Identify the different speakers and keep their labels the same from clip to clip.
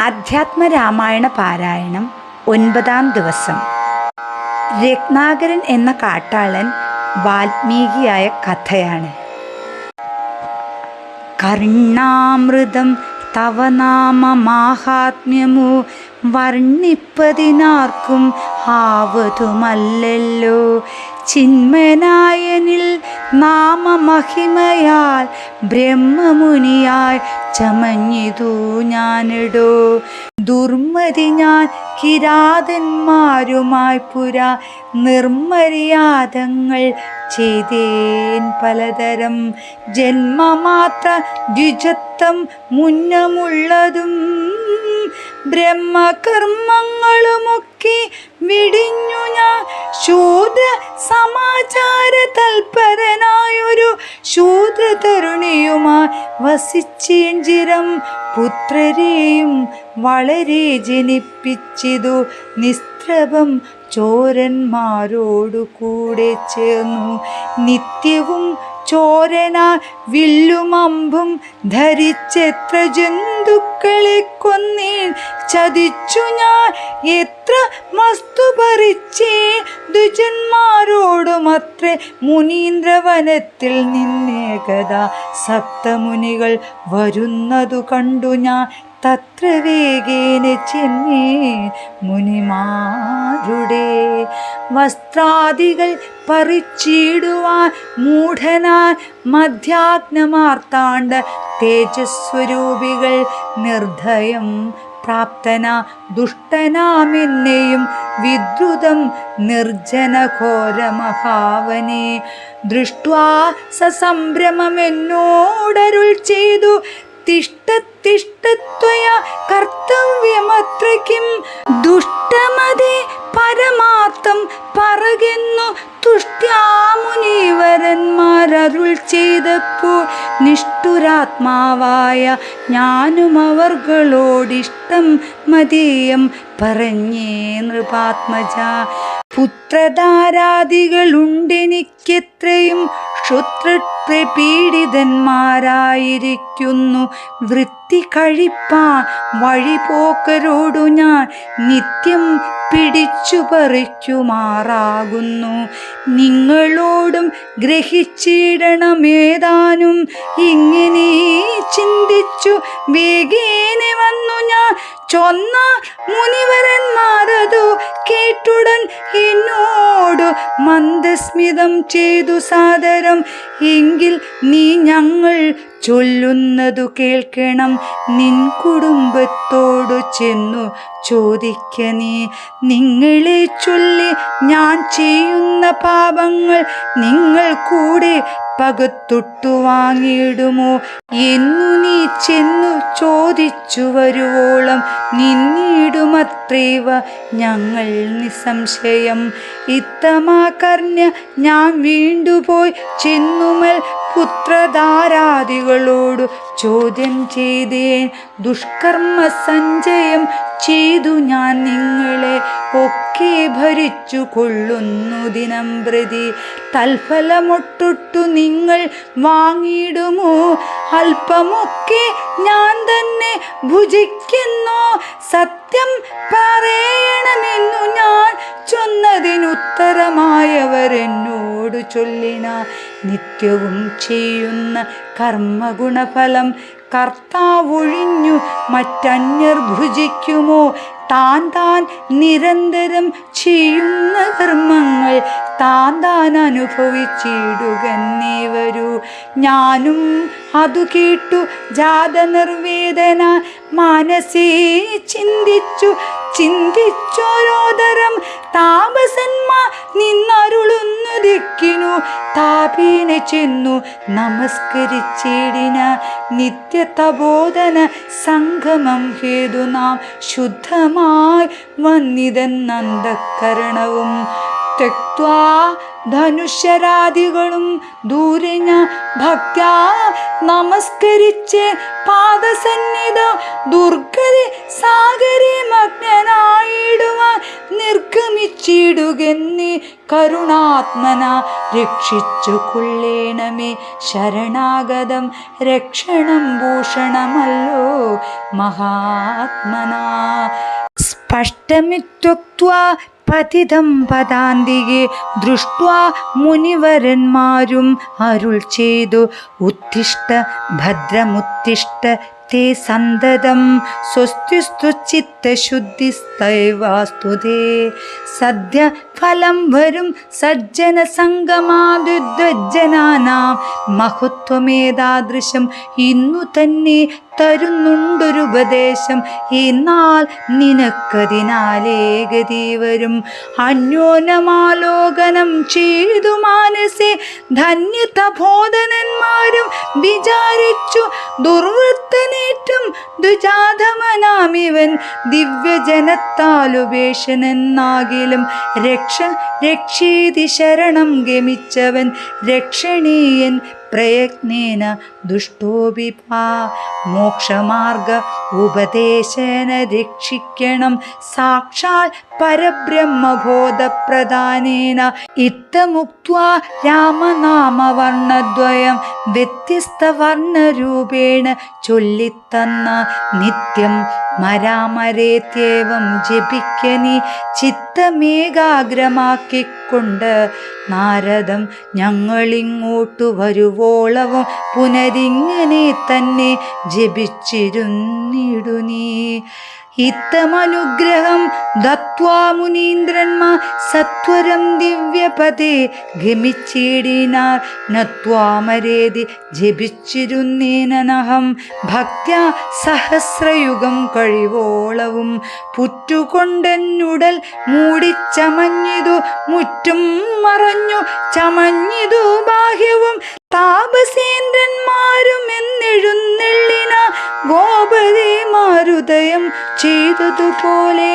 Speaker 1: അധ്യാത്മരാമായണ പാരായണം ഒൻപതാം ദിവസം. രത്നാകരൻ എന്ന കാട്ടാളൻ വാൽമീകിയായ കഥയാണ്. കർണാമൃതം തവ നാമ മാഹാത്മ്യമോ വർണിപ്പതിനാർക്കും ആവതുമല്ലല്ലോ. ചിന്മനായനിൽ നാമമഹിമയാൽ ബ്രഹ്മമുനിയായി ചമഞ്ഞിതു ഞാനിടോ. ദുർമതി ഞാൻ കിരാതന്മാരുമായി പുര നിർമ്മര്യാദങ്ങൾ ചെയ്തേൻ പലതരം ജന്മമാത്ര ദ്വിജത്വം മുന്നമുള്ളതും ബ്രഹ്മകർമ്മങ്ങളുമൊക്കെ വിടിഞ്ഞു ഞാൻ ശൂദ്ര സമാചാര തൽപരനായൊരു ശൂദ്ര തരുണിയുമായി വസിച്ചേഞ്ചിരം പുത്രരെയും വളരെ ജനിപ്പിച്ചിതു നിസ്ത്രഭം ചോരന്മാരോടു കൂടെ ചേർന്നു. നിത്യവും ചോരന വില്ലുമമ്പും ധരിച്ചെത്ര ജന്തുക്കളെ കൊന്നീൻ? ചതിച്ചു ഞാൻ എത്ര വസ്തു ഭരിച്ചേ? ദുജന്മാരോടുമത്രേ മുനീന്ദ്രവനത്തിൽ നിന്നേകത സപ്തമുനികൾ വരുന്നതു കണ്ടു ഞാൻ തത്ര വേഗേന ചെന്നേ മുനിമാരുടെ. വസ്ത്രാദികൾ പറിച്ചിടുവാൻ മൂഢനാൻ മധ്യാഗ്നമാർത്താണ്ട തേജസ്വരൂപികൾ നിർദ്ധയം പ്രാപ്തന ദുഷ്ടനാമെന്നെയും വിദ്രുതം നിർജനഘോരമഹാവനെ. ദൃഷ്ട്വാ സസംഭ്രമമെന്നോടരുൾ ചെയ്തു തിഷ്ടത്തിഷ്ടത്വയ. ചെയ്തപ്പോൾ നിഷ്ഠുരാത്മാവായ ഞാനും അവർകളോടിഷ്ടം മതീയം പറഞ്ഞേ നൃപാത്മജ പുത്രധാരാദികളുണ്ടെനിക്കെത്രയും ക്ഷുത്രത്തെ പീഡിതന്മാരായിരിക്കുന്നു. വൃത്തി കഴിപ്പാൻ വഴിപോക്കരോടു ഞാൻ നിത്യം പിടിച്ചു പറിക്കുമാറാകുന്നു. നിങ്ങളോടും ഗ്രഹിച്ചിടണമേതാനും ഇങ്ങനെ ചിന്തിച്ചു വേഗേനെ വന്നു ഞാൻ. ചൊന്ന മുനിവരന്മാരതു കേട്ടുടൻ എന്നോട് മന്ദസ്മിതം ചെയ്തു സാദരം. എങ്കിൽ നീ ഞങ്ങൾ ചൊല്ലുന്നതു കേൾക്കണം. നിൻ കുടുംബത്തോടു ചെന്നു ചോദിക്ക നീ. നിങ്ങളെ ചൊല്ലി ഞാൻ ചെയ്യുന്ന പാപങ്ങൾ നിങ്ങൾ കൂടെ പകത്തൊട്ടു വാങ്ങിയിടുമോ? എന്നു നീ ചെന്നു ചോദിച്ചു വരുവോളം നിന്നിടുമത്രേവ ഞങ്ങൾ നിസ്സംശയം. ഇത്തമാകർണ്യ ഞാൻ വീണ്ടുപോയി ചെന്നുമൽ പുത്രധാരാദികളോടു ചോദ്യം ചെയ്തേൻ. ദുഷ്കർമ്മ സഞ്ചയം ചെയ്തു ഞാൻ നിങ്ങളെ ഒക്കെ ഭരിച്ചു കൊള്ളുന്നു ദിനം പ്രതി. തൽഫലമൊട്ടൊട്ടു നിങ്ങൾ വാങ്ങിയിടുമോ? അല്പമൊക്കെ ഞാൻ തന്നെ ഭുജിക്കുന്നു. സത്യം പറയണമെന്നു ഞാൻ ചൊന്നതിനുത്തരമായവരെന്നോട് ചൊല്ലിന. നിത്യവും ചെയ്യുന്ന കർമ്മഗുണഫലം കർത്താവൊഴിഞ്ഞു മറ്റന്യർ ഭുജിക്കുമോ? താൻ താൻ നിരന്തരം ചെയ്യുന്ന കർമ്മങ്ങൾ താൻ താൻ അനുഭവിച്ചിടുക വരൂ ഞാനും അതു കേട്ടു. ജാത നിർവേദന മനസ്സേ ചിന്തിച്ചു. ചിന്തിച്ചോരോതരം താപസന്മാ നിന്നരുളുന്നു ദിക്കിനു. താപീനെ ചെന്നു നമസ്കരിച്ചിടിന നിത്യതബോധന സംഗമം ഹേതു നാം ശുദ്ധമായി വന്നിതെന്നന്തക്കരണവും തെക്വാ ധനുഷ്യരാദികളും ദൂരെ ഞാൻ ഭക്യാ നമസ്കരിച്ച് പാദസന്നിധ ദുർഗതി സാഗരി മഗ്നനായിടുവാൻ നിർഗമിച്ചിടുകെന്നി കരുണാത്മന രക്ഷിച്ചു കൊള്ളേണമേ ശരണാഗതം രക്ഷണം ഭൂഷണമല്ലോ മഹാത്മന. സ്പഷ്ടമിത്യുക്വാ പതിതം പതാന്തികെ ദൃഷ്ട്വാ മുനിവരന്മാരും അരുൾ ചെയ്തു. ഉത്തിഷ്ട ഭദ്രമുത്തിഷ്ട തേ സന്തതം സ്വസ്തിസ്തു ചിത്തശുദ്ധിസ്തൈവാസ്തുതേ സദ്യ ഫലം വരും സജ്ജന സംഗമാദ്വജ്ജനാനാം മഹത്വമേതാദൃശം ഇന്നു തന്നെ തരുന്നുണ്ടൊരുപദേശം എന്നാൽ നിനക്കതിനാലേ ഗതി വരും. അന്യോന്യമാലോകനം ചെയ്തു മാനസെ ധന്യത ബോധനന്മാരും വിചാരിച്ചു. ദുർവൃത്തനേറ്റം ദുജാതമനാമിവൻ ദിവ്യജനത്താലുപേഷനെന്നാകിലും രക്ഷ രക്ഷീതി ശരണം ഗമിച്ചവൻ രക്ഷണീയൻ പ്രയത്നേന ദുഷ്ടോപിപാ മോക്ഷമാർഗ ഉപദേശന രക്ഷിക്കണം. സാക്ഷാൽ പരബ്രഹ്മബോധപ്രധാനേന ഇത്തമുക്വാ രാമനാമവർണദ്വയം വ്യത്യസ്തവർണരൂപേണ ചൊല്ലിത്തന്ന നിത്യം മരാമരേത്യവം ജപിക്കനി ചിത്തമേകാഗ്രമാക്കിക്കൊണ്ട് നാരദം ഞങ്ങളിങ്ങോട്ടു വരുവോളവും പുനരിങ്ങനെ തന്നെ ജപിച്ചിരുന്നിടു നീ ഇത്തമനുഗ്രഹം ദത്വാ മുനീന്ദ്രന്മാർ സത്വരം ദിവ്യപദേ ഗമിച്ചിടിനാർ നത്വാമരേതി ജപിച്ചിരുന്നേനഹം ഭക്ത്യ സഹസ്രയുഗം കഴിവോളവും പുറ്റുകൊണ്ടെന്നുടൽ മൂടിച്ചമഞ്ഞിതു മുറ്റും മറഞ്ഞു ചമഞ്ഞിതു ബാഹ്യവും. താപസേന്ദ്രന്മാരും എന്നെഴുന്നള്ളിന ഗോപതി മാരുദയം ചെയ്തതുപോലെ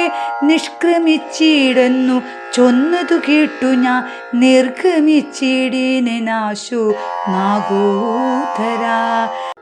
Speaker 1: നിഷ്ക്രമിച്ചിടുന്നു. ചൊന്നതു കേട്ടു ഞാൻ നിർഗമിച്ചിടീനാശു നാഗൂധര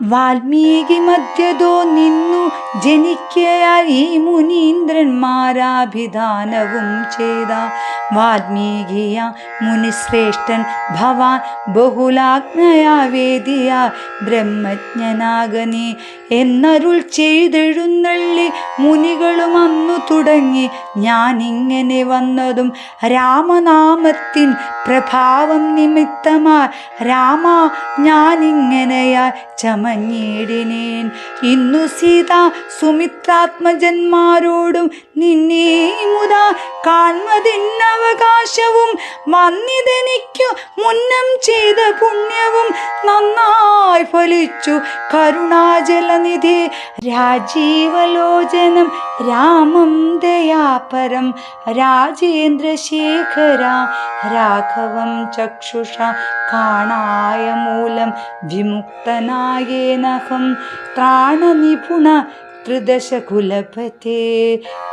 Speaker 1: വാൽമീകി മധ്യതോ നിന്നു ജനിക്കയാൽ ഈ മുനീന്ദ്രന്മാരാഭിധാനവും ചെയ്ത. വാൽമീകിയ മുനിശ്രേഷ്ഠൻ ഭവാൻ ബഹുലാജ്ഞയാ വേദിയ. ബ്രഹ്മജ്ഞനാകനെ എന്നരുൾ ചെയ്തെഴുന്നള്ളി മുനികളും അന്നു തുടങ്ങി. ഞാനിങ്ങനെ വന്നതും രാമനാമത്തിൻ പ്രഭാവം നിമിത്തമാ രാമ ഞാനിങ്ങനെയാ ചമഞ്ഞിടിനേൻ. ഇന്നു സീത സുമിത്രാത്മജന്മാരോടും നിന്നേ മുതാ കാൺമതിന്നവകാശവും വന്നിതെനിക്കു മുന്നം ചെയ്ത പുണ്യവും നന്നായി ഫലിച്ചു. കരുണാജലനിധി രാജീവലോചനം രാമം ദയാപരം രാജേന്ദ്രശേഖര രാഘവം ചക്ഷുഷ കാണായ മൂലം വിമുക്തനായേനഹം ത്രാണനിപുണ ത്രിദശകുലപതേ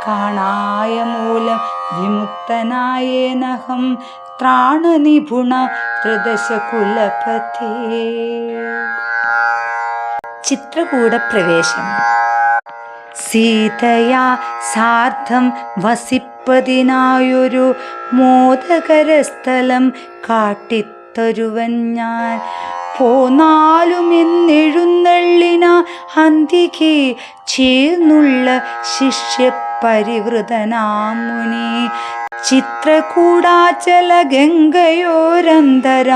Speaker 1: കാണായ മൂലം വിമുക്തനായേനഹം ത്രാണനിപുണ ത്രിദശകുലപതേ. ചിത്രകൂടപ്രവേശം സീതയാ സാർദ്ധം വസിപ്പതിനായൊരു മോദകരസ്ഥലം കാട്ടിത്തരുവൻ ഞാൻ. പോന്നാലും എന്നെഴുന്നള്ളിന അന്തികെ ചേർന്നുള്ള ശിഷ്യ പരിവൃതനാമുനി ചിത്രകൂടാചല ഗംഗയോരന്തര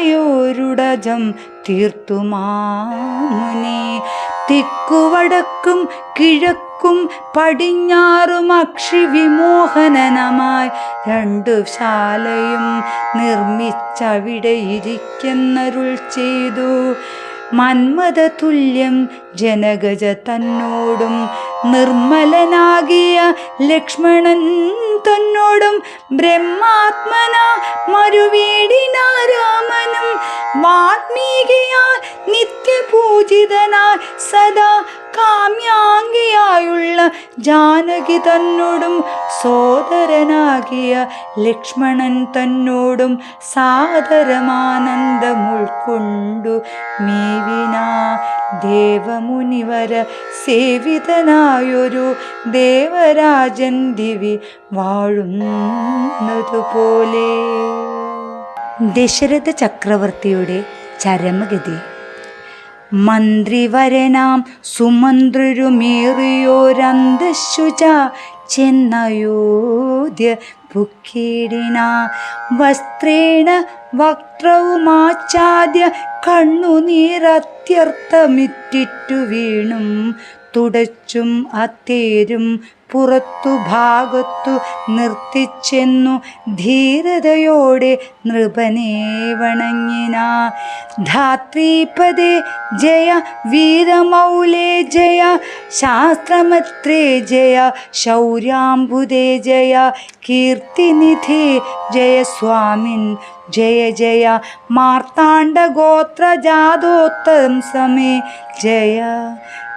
Speaker 1: ചിത്രമായോരുടജം തീർത്തുമാമുനി. തിക്കുവടക്കും കിഴക്കും പടിഞ്ഞാറും അക്ഷി വിമോഹനനമായി രണ്ടു ശാലയും നിർമ്മിച്ചവിടെ ഇരിക്കുന്നരുൾ ചെയ്തു. മന്മത തുല്യം ജനഗജ തന്നോടും നിർമ്മലനാകിയ ലക്ഷ്മണൻ തന്നോടും ബ്രഹ്മാത്മന മരുവീടിനാരാമനും വാത്മീകിയാൽ നിത്യപൂജിതനായി സദാ കാമ്യാംഗിയായുള്ള ജാനകി തന്നോടും സോദരനാകിയ ലക്ഷ്മണൻ തന്നോടും സാദരമാനന്ദം ഉൾക്കൊണ്ടു മേവിന ദേവമുനിവര സേവിതനായൊരു ദേവരാജൻ ദിവി വാഴുന്നതുപോലെ. ദശരഥ ചക്രവർത്തിയുടെ ചരമഗതി. മന്ത്രിവരനാം സുമന്ത്രരുമേറിയോരന്തശുച ചെന്നയോധ്യ പുക്കീടിന വസ്ത്രേണ വക്രവുമാച്ചാദ്യ കണ്ണുനീരത്യർത്ഥമിറ്റിറ്റു വീണും തുടച്ചും അത്തേരും പുറത്തു ഭാഗത്തു നിർത്തിച്ചെന്നു ധീരതയോടെ നൃപനെ വണങ്ങിന. ധാത്രീപദേ ജയ വീരമൗലേ ജയ ശാസ്ത്രമത്രേ ജയ ശൗര്യാംബുദേ ജയ കീർത്തിനിധി ജയ സ്വാമിൻ ജയ ജയ മാർത്താണ്ഡ ഗോത്രജാതോത്തം സമേ ജയ.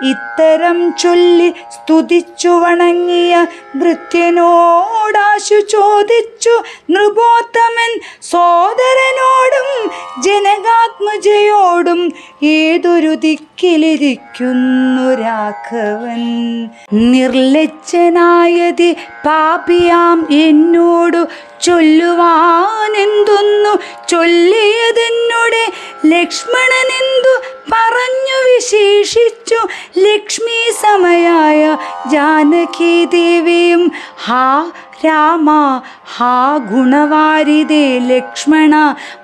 Speaker 1: ഇത്തരം ചൊല്ലി സ്തുതിച്ചു വണങ്ങിയ ഭൃത്യനോടാശു ചോദിച്ചു നൃപോത്തമൻ സോദരനോടും ജനകാത്മജയോടും ഏതൊരു ദിക്കിലിരിക്കുന്നു രാഘവൻ. നിർലജ്ജനായതി പാപിയാം എന്നോടു ചൊല്ലുവാനെന്തൊന്നു ചൊല്ലിയതെന്നോടെ ലക്ഷ്മണനെന്തു പറഞ്ഞു വിശേഷിച്ചു ലക്ഷ്മി സമയായ. ജാനകി ദേവിയും ഹാ രാമ ഹാ ഗുണവാരിതേ ലക്ഷ്മണ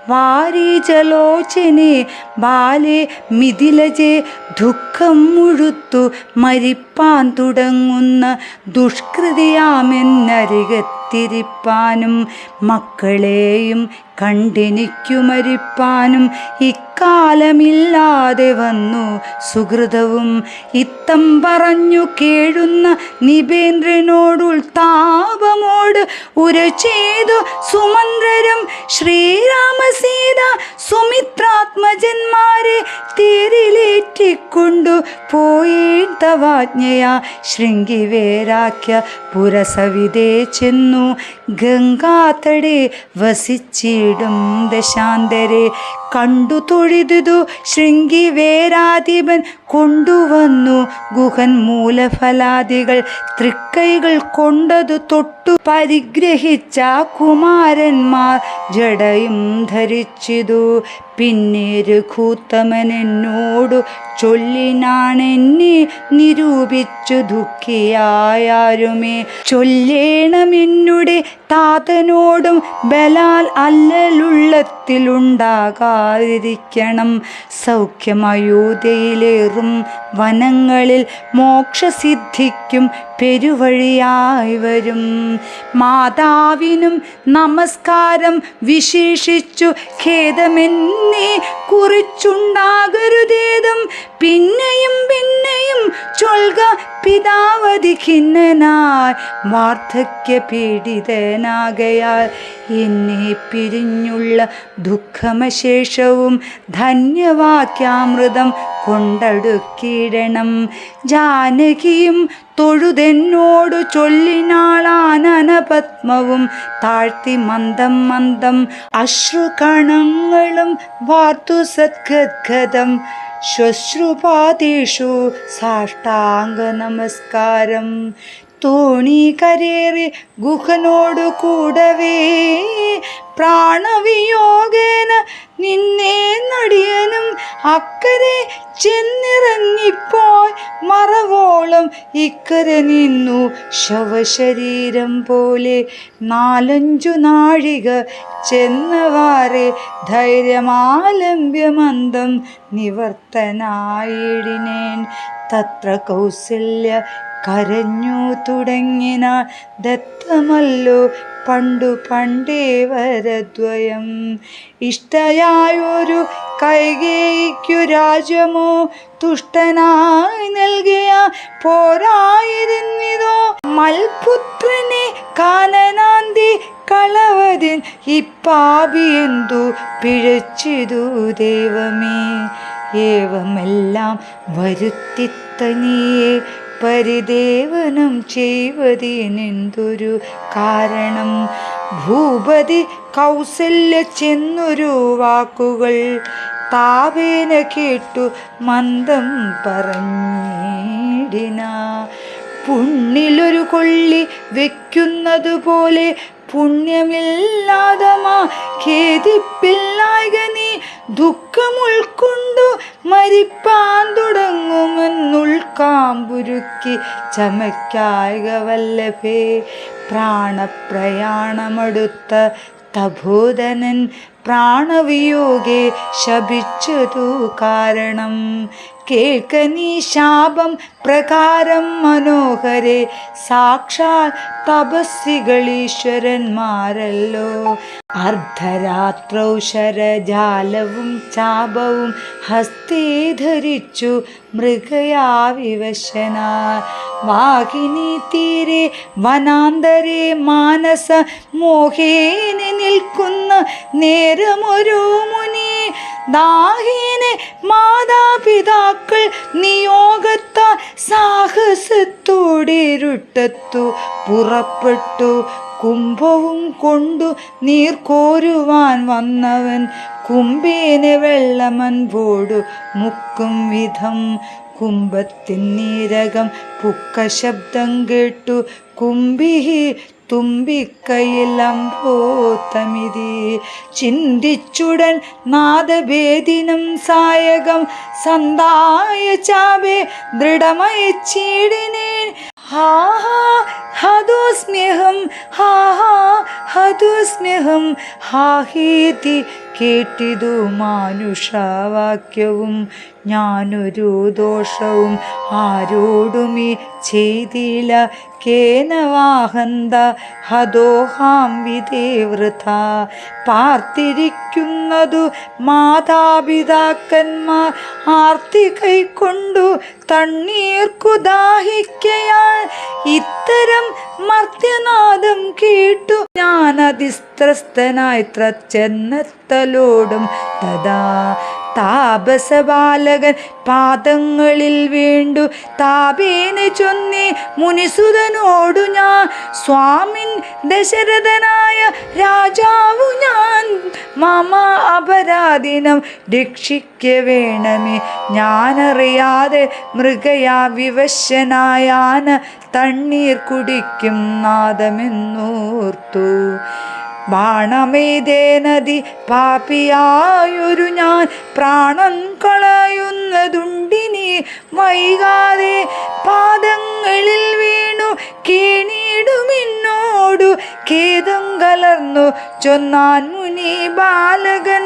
Speaker 1: വാരീജലോചനെ ബാലെ മിഥിലജെ ദുഃഖം മുഴുത്തു മരിപ്പാൻ തുടങ്ങുന്ന ദുഷ്കൃതിയാമെന്നരികത്തിരിപ്പാനും മക്കളെയും കണ്ടെനിക്കു മരിപ്പാനും ഇക്കാലമില്ലാതെ വന്നു. സുഹൃതവും ഇത്തം പറഞ്ഞു കേഴുന്ന നിബേന്ദ്രനോടുൾ താപമോട് ഉര ചെയ്തു സുമന്ത്രരും ശ്രീരാമസീത സുമിത്രാത്മജന്മാരെ തേരിലേറ്റിക്കൊണ്ടു പോയേത്തവാജ്ഞയാ ശൃംഗിവേരാക്യ പുരസവിതേ ചെന്നു ഗംഗാതടെ വസിച്ചിടും ദശാന്തരെ കണ്ടു തൊഴുതു ശൃംഗിവേരാധിപൻ കൊണ്ടുവന്നു. ഗുഹൻ മൂലഫലാദികൾ തൃക്കൈകൾ കൊണ്ടതു തൊട്ടു. പരിഗ്രഹിച്ച കുമാരന്മാർ ജടയും ധരിച്ചിതു. പിന്നെ രഘൂത്തമൻ എന്നോടു ചൊല്ലിനാണെന്നെ നിരൂപിച്ചു. ദുഃഖിയായാരുമേ ചൊല്ലേണമെന്നുടെ താതനോടും ബലാൽ അല്ലലുള്ളത്തിലുണ്ടാകാതിരിക്കണം. സൗഖ്യമയോധ്യയിലേറും വനങ്ങളിൽ മോക്ഷസിദ്ധിക്കും പെരുവഴിയായി വരും. മാതാവിനും നമസ്കാരം വിശേഷിച്ചു. ഖേദമെന്നേ കുറിച്ചുണ്ടാകരുതേതും. പിന്നെയും പിന്നെയും ചൊൽക പിതാവതി ഖിന്നനായി. വാർദ്ധക്യ പീഡിതനാകയാൽ എന്നെ പിരിഞ്ഞുള്ള ദുഃഖമശേഷവും ധന്യവാക്യാമൃതം കൊണ്ടടുക്കിയിടണം ജാനകിയും തൊഴുതെന്നോടു ചൊല്ലിനാളാനനപത്മവും താഴ്ത്തി മന്ദം മന്ദം അശ്രുകണങ്ങളും വാർത്തു സദ്ഗദ്ഗതം. ശുശ്രുപാതീഷു സാഷ്ടാംഗ നമസ്കാരം. തോണി കരേറി ഗുഹനോടു കൂടവേ പ്രാണവിയോഗേന നിന്നെ നടിയനും അക്കരെ ചെന്നിറങ്ങിപ്പോയി മറവോളം ഇക്കരെ നിന്നു ശവശരീരം പോലെ നാലഞ്ചു നാഴിക ചെന്നവാറെ ധൈര്യമാലംബ്യമന്ദം നിവർത്തനായിടിനേൻ. തത്ര കൗസല്യ കരഞ്ഞു തുടങ്ങിന ദത്തമല്ലോ പണ്ടു പണ്ടേ വരദ്വയം. ഇഷ്ടയായൊരു കൈകേയിക്കു രാജ്യമോ തുഷ്ടനായി നൽകിയ പോരായിരുന്നിതോ. മൽപുത്രനെ കാനനാന്തി കളവതിൻ ഇപ്പാപിയെന്തു പിഴച്ചിതു ദൈവമേ. ഏവമെല്ലാം വരുത്തിത്തനിയെ പരിദേവനം ചെയ്വതിനെന്തൊരു കാരണം. ഭൂപതി കൗസല്യ ചെന്നൊരു വാക്കുകൾ താവേന കേട്ടു മന്ദം പറഞ്ഞിടിന. പുണ്ണിലൊരു കൊള്ളി വെക്കുന്നതുപോലെ പുണ്യമില്ലാതമാ ഖേദിപ്പില്ലായക നീ ദുഃഖം ഉൾക്കൊണ്ടു മരിപ്പാൻ തുടങ്ങുമെന്നുൾക്കാമ്പുരുക്കി ചമയ്ക്കായക വല്ലഭേ പ്രാണപ്രയാണമെടുത്ത തഭൂതനൻ പ്രാണവിയോഗെ ശപിച്ചതു കാരണം. കേൾക്ക നീ ശാപം പ്രകാരം മനോഹരെ. സാക്ഷാൽ തപസ്സികളീശ്വരന്മാരല്ലോ. അർദ്ധരാത്രൗഷരജാലവും ചാപവും ഹസ്തേ ധരിച്ചു മൃഗയാവിവശന വാഹിനി തീരെ വനാന്തരെ മാനസ മോഹേനെ നിൽക്കുന്ന. നേരമൊരു മുനി ദാഹീനെ മാതാപിതാക്കൾ നിയോഗത്ത സാഹസത്തോടെ രുട്ടത്തു പുറപ്പെട്ടു. കുംഭവും കൊണ്ടു നീർ കോരുവാൻ വന്നവൻ. കുംഭേനെ വെള്ളമൻപോടു മുക്കും വിധം. കുംഭത്തിൻ നീരകം പുക്ക ശബ്ദം കേട്ടു. കുംഭി അമ്പോത്തമിതി ചിന്തിച്ചുടൻ നാദഭേദിനം സായകം. സന്തായ ചാവേ ചാപേ ദൃഢമയച്ചീടിനേൻ ഹാ ഹാ ഹതോസ്മ്യഹം ഹാ ഹാ ഹതോസ്മ്യഹം ഹാഹീതി കേട്ടിതു മാനുഷവാക്യവും ഞാനൊരു ദോഷവും ആരോടുമീ ചെയ്തില്ല കേനവാഹന്ത ഹതോഹാം വിദേവൃത പാർത്തിരിക്കുന്നതു മാതാപിതാക്കന്മാർ ആർത്തി കൈക്കൊണ്ടു തണ്ണീർക്കു ദാഹിക്കയാൽ ഇത്തരം മർത്യനാദം കേട്ടു. ഞാൻ അതിസ്ത്രസ്തനായി ചെന്നെത്തലോടും തഥാ താപസബാലകൻ പാദങ്ങളിൽ വീണ്ടു. താപേന ചൊന്നി മുനിസുതനോടു ഞാൻ സ്വാമിൻ ദശരഥനായ രാജാവു ഞാൻ. മമ അപരാധിനം രക്ഷിക്ക വേണമേ. ഞാനറിയാതെ മൃഗയാ വിവശനായാന തണ്ണീർ കുടിക്കും നാദമെന്നോർത്തു. ബാണമേതേ നദി പാപിയായൊരു ഞാൻ പ്രാണൻ കളയുന്നതുണ്ടിനി വൈകാതെ പാദങ്ങളിൽ വീണു കേണിയിടുമെന്നോടു ഖേദം കലർന്നു. ചൊന്നാൻ മുനി ബാലകൻ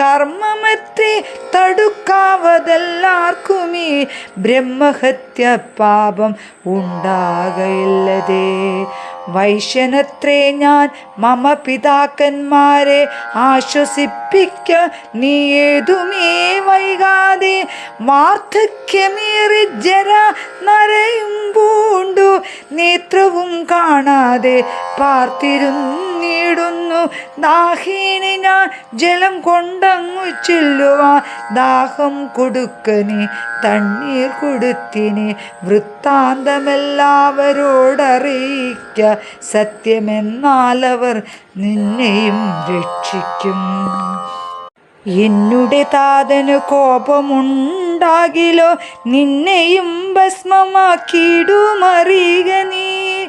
Speaker 1: കർമ്മമത്രേ തടുക്കാവതെല്ലാവർക്കുമീ ബ്രഹ്മഹത്യ പാപം ഉണ്ടാകയില്ലതേ. വൈശ്യനത്രേ ഞാൻ മമ പിതാക്കന്മാരെ ആശ്വസിപ്പിക്ക നീ ഏതുമേ വൈകാതെ വാർദ്ധക്യമേറി ജര നരയും പൂണ്ടു. നേത്രവും കാണാതെ പാർത്തിരുന്നിടുന്നു. ദാഹീനി ഞാൻ ജലം കൊണ്ടങ്ങു ചെല്ലുവാൻ ദാഹം കൊടുക്കനെ തണ്ണീർ കൊടുത്തിനെ വൃത്താന്തമെല്ലാവരോടറിയിക്ക. സത്യമെന്നാലവർ നിന്നെയും രക്ഷിക്കും. എന്നുടെ താതന് കോപമുണ്ടാകിലോ? നിന്നെയും ഭസ്മമാക്കിയിടുമറിയുക നീ.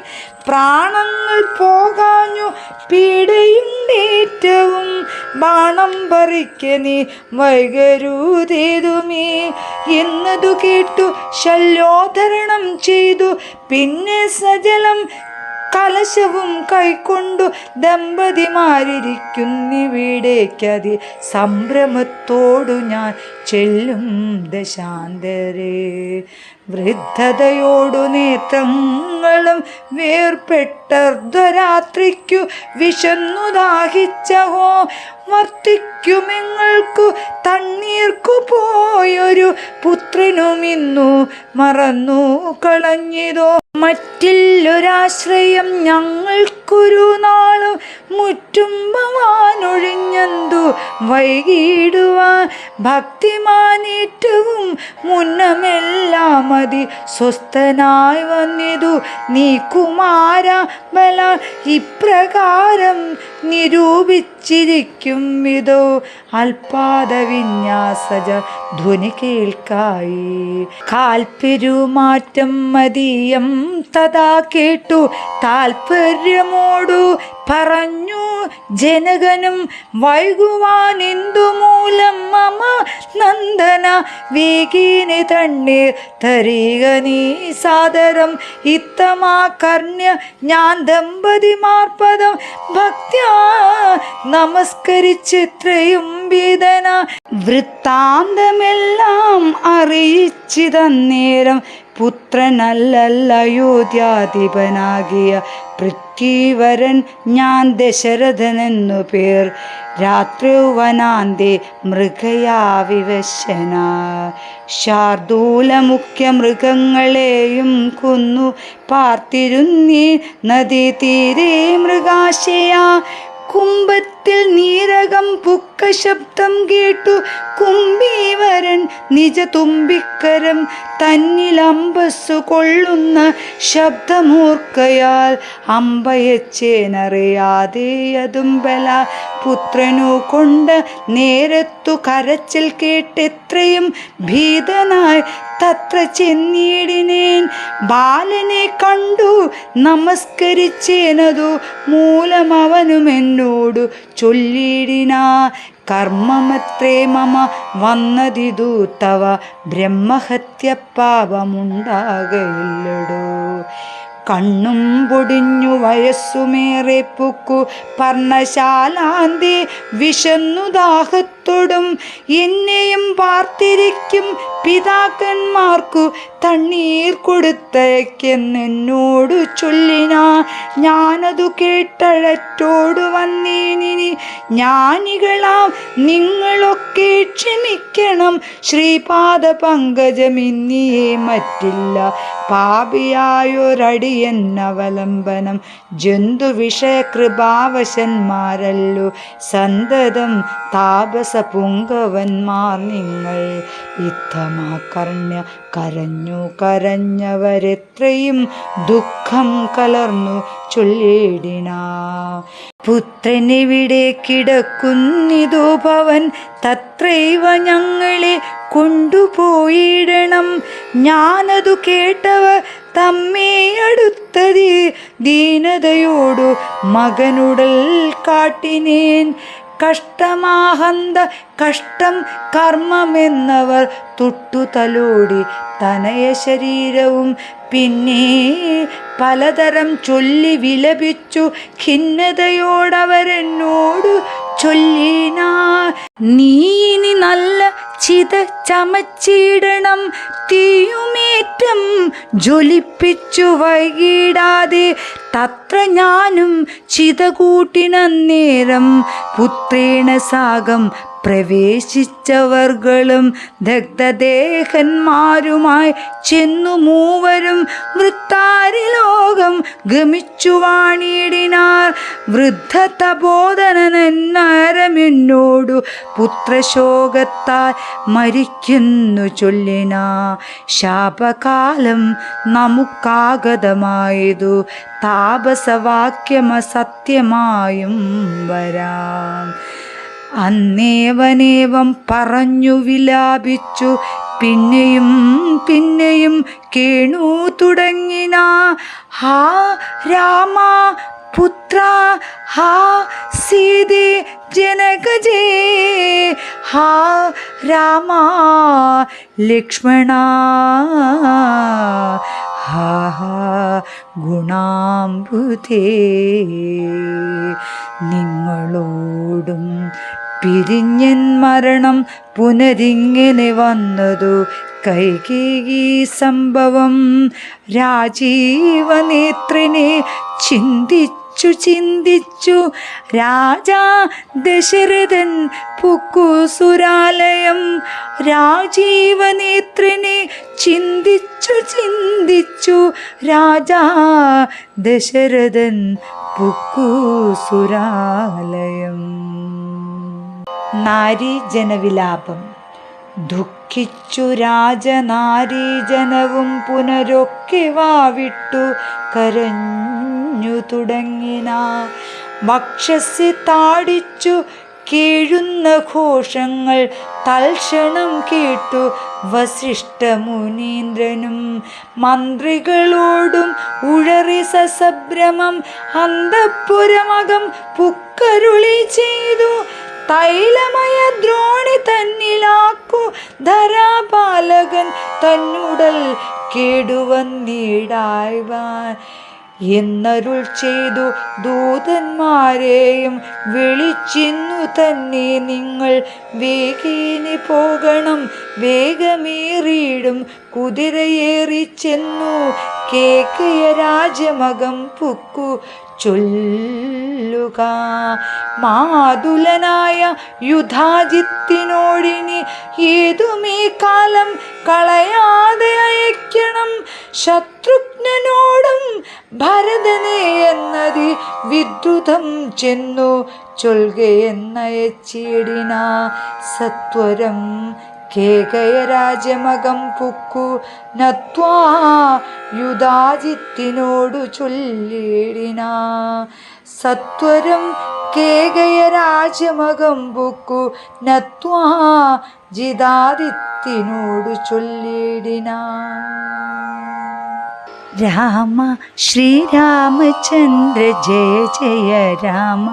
Speaker 1: പ്രാണങ്ങൾ പോകാഞ്ഞു പീഡയുണ്ടേറ്റവും ബാണം പറിക്ക നീ. വൈകരൂതേതുമേ? എന്നതു കേട്ടു ശല്യോധരണം ചെയ്തു. പിന്നെ സജലം കലശവും കൈക്കൊണ്ടു ദമ്പതിമാരിയ്ക്കുന്നിവിടേക്കതി സംഭ്രമത്തോടു ഞാൻ ചെല്ലും ദശാന്തരേ. വൃദ്ധതയോടു നേത്രങ്ങളും വേർപ്പെട്ടർദ്ധരാത്രിക്കു വിശന്നു ദാഹിച്ചഹോ. വർത്തിക്കുമെങ്ങൾക്കു തണ്ണീർക്കു പോയൊരു പുത്രനുമിന്നു മറന്നു കളഞ്ഞിതോ. മറ്റില്ലൊരാശ്രയം ഞങ്ങൾക്കു നിനക്കൊരു നാളും മുറ്റുമ്പവാനൊഴിഞ്ഞന്തു? വൈകിടുവാൻ ഭക്തിമാനേറ്റവും മുന്നമെല്ലാം മതി. സ്വസ്ഥനായി വന്നിതു നീ കുമാര ബല ഇപ്രകാരം നിരൂപിച്ചിരിക്കും ഇതോ അൽപാദ വിന്യാസജ ധ്വനി കേൾക്കായി. കാൽപ്പെരുമാറ്റം മതിയം തഥാ കേട്ടു. താൽപര്യമോടു പറഞ്ഞു ജനകനും വൈകുവാൻ എന്തുമൂലം മമ നന്ദന വേഗീനി തണ്ണീർ തരിക നീ സാദരം? ഇത്തമാ കർണ്യ ഞാൻ ദമ്പതിമാർപ്പദം ഭക്ത നമസ്കരിച്ചിത്രയും വീതന. വൃത്താന്തമെല്ലാം അറിയിച്ചിതന്നേരം പുത്രനല്ലയോധ്യാധിപനാകിയ പൃഥ്വീവരൻ ഞാൻ ദശരഥനെന്നു പേർ. രാത്രിവനാന്തി മൃഗയാ വിവശന ശാർദൂല മുഖ്യ മൃഗങ്ങളെയും കൊന്നു. പാർത്തിരുന്നീ നദീതീരെ മൃഗാശയാ. മൃഗാശയാ കുംഭത്തിൽ നീരകം പുക്ക ശബ്ദം കേട്ടു. കുംഭീവരൻ നിജ തുമ്പിക്കരം തന്നിൽ അമ്പസ്സു കൊള്ളുന്ന ശബ്ദമൂർക്കയാൽ അമ്പയച്ചേനറിയാതെ അതും ബല പുത്രനു കൊണ്ട് നേരത്തു കരച്ചിൽ കേട്ടെത്രയും ഭീതനായി തത്ര ചെന്നീടിനേൻ. ബാലനെ കണ്ടു നമസ്കരിച്ചേനതു മൂലമവനുമെന്നോടു ചൊല്ലിടിനാ. കർമ്മമത്രേ മമ വന്നതിതു തവ. ബ്രഹ്മഹത്യ പാപമുണ്ടാകയില്ലടോ. കണ്ണും പൊടിഞ്ഞു വയസ്സുമേറെ പുക്കു. പർണശാലാന്തി വിശന്നു ദാഹത്തോടും എന്നെയും പാർത്തിരിക്കും പിതാക്കന്മാർക്കു തണ്ണീർ കൊടുത്തയക്കെന്നോടു ചൊല്ലിനാ. ഞാനതു കേട്ടഴറ്റോടു വന്നീനിനി. ജ്ഞാനികളാം നിങ്ങളൊക്കെ ക്ഷമിക്കണം. ശ്രീപാദ പങ്കജമിന്നിയെ മറ്റില്ല. പാപിയായൊരടിയന്നവലംബനം. ജന്തുവിഷയകൃപാവശന്മാരല്ലു. സന്തതം താപസ പുങ്കവന്മാർ നിങ്ങൾ ഇത്തമാകർണ്യ കരഞ്ഞു കരഞ്ഞവരെത്രയും ദുഃഖം കലർന്നു ചൊല്ലേടിനാ. പുത്രനിവിടെ കിടക്കുന്നിതു ഭവൻ തത്രൈവ ഞങ്ങളെ കൊണ്ടുപോയിടണം. ഞാനതു കേട്ടവ തമ്മേ അടുത്തത് ദീനതയോടു മകനുടൽ കാട്ടിനേൻ. കഷ്ടമാഹന്ത കഷ്ടം കർമ്മമെന്നവർ തൊട്ടുതലോടി തനയ ശരീരവും പിന്നെ പലതരം ചൊല്ലി വിലപിച്ചു ഖിന്നതയോടവരെന്നോട് ചൊല്ലിനാ. നീനി നല്ല ചിത ചമച്ചിടണം തീയുമേറ്റം ജ്വലിപ്പിച്ചു വൈകിടാതെ. തത്ര ഞാനും ചിത കൂട്ടിനന്നേരം പുത്രേണ സാഗം പ്രവേശിച്ചവർകളും ദഗ്ധദേഹന്മാരുമായി ചെന്നു മൂവരും വൃത്താരി ലോകം ഗമിച്ചു വാണിയിടിനാർ. വൃദ്ധ തബോധനന്നരമെന്നോടു പുത്രശോകത്താൽ മരിക്കുന്നു ചൊല്ലിനാ. ശാപകാലം നമുക്കാഗതമായതു. താപസവാക്യമസത്യമായും വരാം. അന്നേവനേവം പറഞ്ഞു വിലാപിച്ചു. പിന്നെയും പിന്നെയും കേണു തുടങ്ങിന. ഹാ രാമ പുത്ര ഹാ സീതേ ജനകജേ. ഹാ രാമ ലക്ഷ്മണ. ഹാ ഹാ ഗുണാംബുധേ. നിങ്ങളോടും പിരിഞ്ഞൻ മരണം പുനരിങ്ങനെ വന്നതു കൈകേകി സംഭവം രാജീവനേത്രിനെ ചിന്തിച്ചു ചിന്തിച്ചു രാജാ ദശരഥൻ പുക്കുസുരാലയം. രാജീവനേത്രനെ ചിന്തിച്ചു ചിന്തി ചിന്തിച്ചു. രാജാ ദശരഥൻ പുക്കുസുരാലയം. നാരീജനവിലാപം. ദുഃഖിച്ചു രാജനാരീജനവും പുനരൊക്കെ വാവിട്ടു. കരഞ്ഞു തുടങ്ങിന. വക്ഷസി താടിച്ചു കീഴുന്ന ഘോഷങ്ങൾ തൽക്ഷണം കേട്ടു വസിഷ്ഠമുനീന്ദ്രനും മന്ത്രികളോടും ഉഴറി സസഭ്രമം അന്തപ്പുരമകം പുക്കരുളി ചെയ്തു. തൈലമയ ദ്രോണി തന്നിലാക്കു ധരാപാലകൻ തന്നുടൽ കേടുവന്നിടായ്വാൻ. എന്നരുൾ ചെയ്തു ദൂതന്മാരെയും വിളിച്ചിന്നു തന്നെ നിങ്ങൾ. വേഗേനി പോകണം വേഗമേറിയിടും കുതിരയേറി ചെന്നു കേക്കയ രാജമകം പുക്കു. ചൊല്ലുക. മാതുലനായ യുധാജിത്തിനോടിനി ഏതുമേ കാലം കളയാതെ അയക്കണം? ശത്രുഘ്നോടും ഭരതനെ എന്നതി വിദ്രുതം ചെന്നു ചൊൽകയെന്നയച്ചിടിന സത്വരം കേകയ കുക്കു നത്വാ യുധാജിത്തിനോടു ചൊല്ലിടിന. സത്വരം കേകയ കുക്കു നത്വാ ജിതാദിത്തിനോടു ചൊല്ലിടിന. രാമ ശ്രീരാമചന്ദ്ര ജയ ജയ രാമ.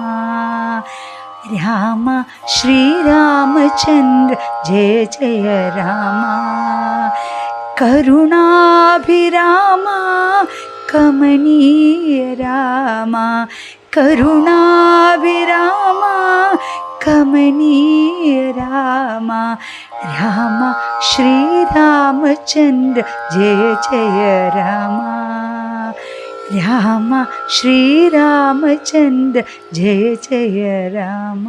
Speaker 1: രാമ ശ്രീരാമചന്ദ്ര ജയ ജയ രാമ. കരുണാഭിരാമ കമനീയ രാമ. കരുണാഭിരാമ കമനീയ രാമ. രാമ ശ്രീരാമചന്ദ്ര ജയ ജയ രാമ. രാമ ശ്രീരാമചന്ദ്ര ജയ ജയ രാമ